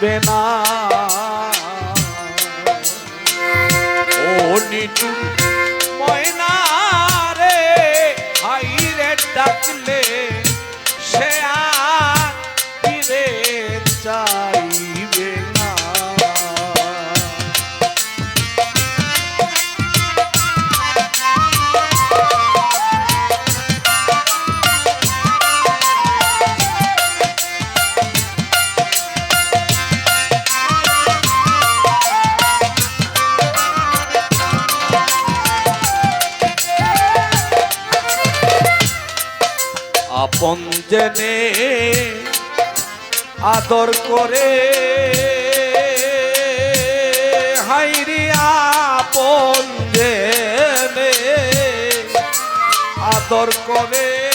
চাইবে না। ও নিটু আপন জেনে আদর করে। হাইরি আপন জেনে আদর করে।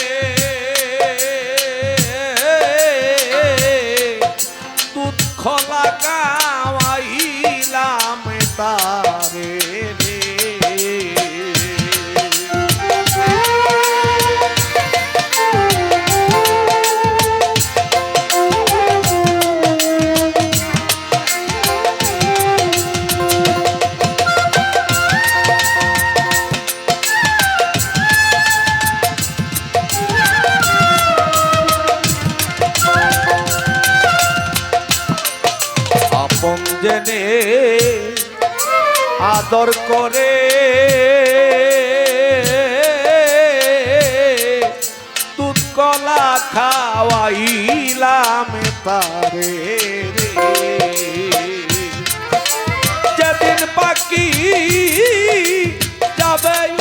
জেনে আদর করে। দুধ কলা খাওয়াইলাম তারে যেদিন পাখি যাবে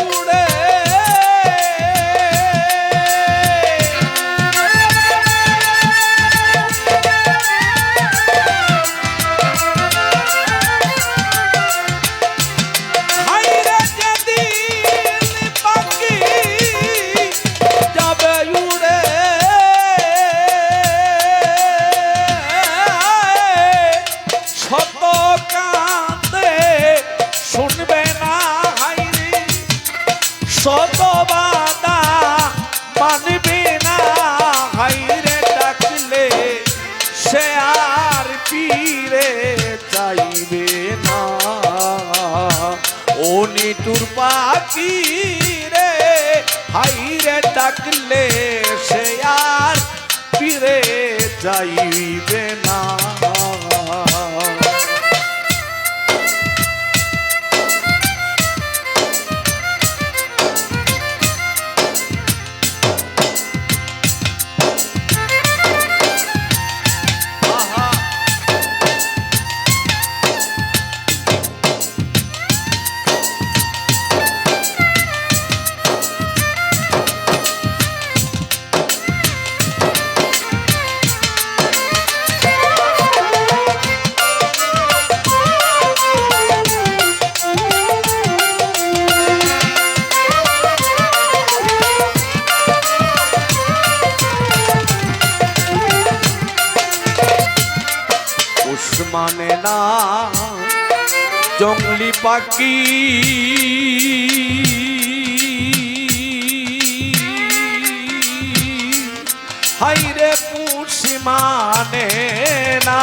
শত বাদা মানবে না, হাইরে ডাকলে সে আর পীরে চাইবে না। ও নিটুর পাখি রে, হাইরে ডাকলে জঙ্গলি পাখি। হাইরে পুষি মানে না।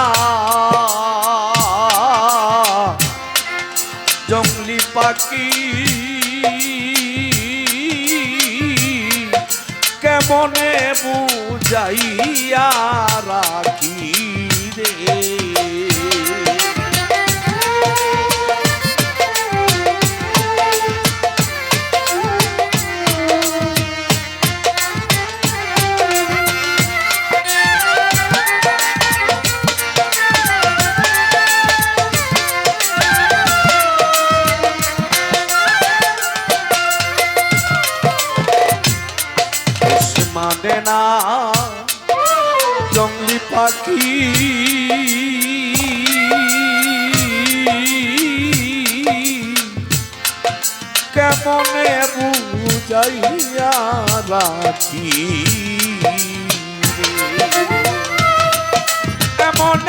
জঙ্গলি পাখি কেমনে বুঝাইয়া রাখি পাখি। কেমনে বুঝাইয়া রাখি? এমন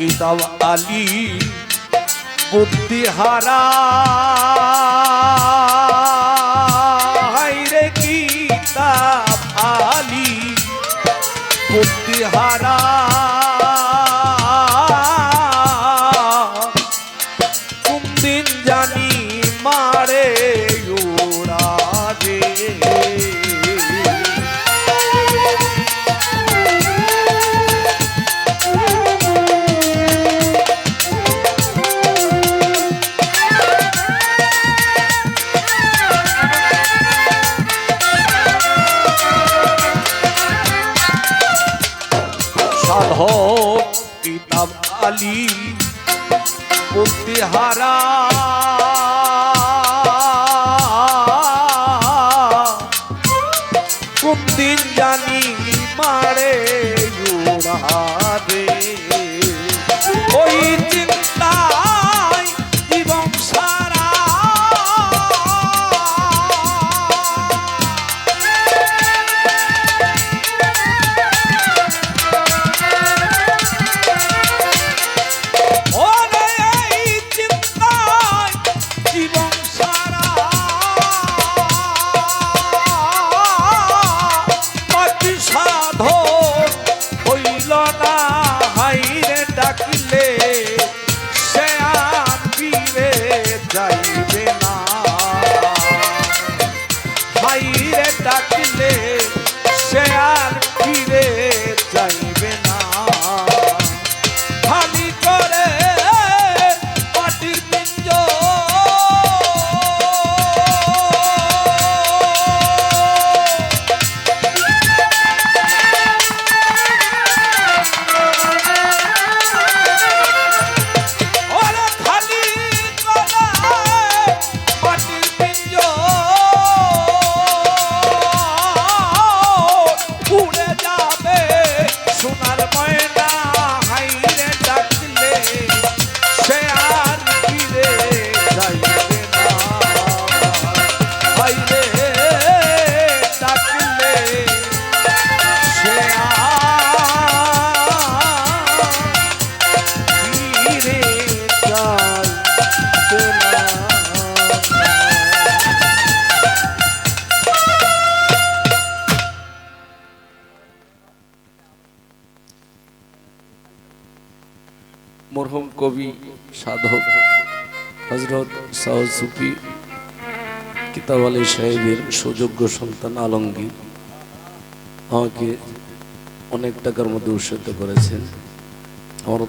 কিতাব আলী বুদ্ধিহারা। হাইরে কিতাব আলী বুদ্ধিহারা। জানি ভক্তি হারা হাই মরহম কবি সাধক হজরত সাউদ সুফি, কিতাব আলী সাহেবের সুযোগ্য সন্তান আলমগীর আমাকে অনেক টাকার মধ্যে উৎসাহিত করেছেন। আমার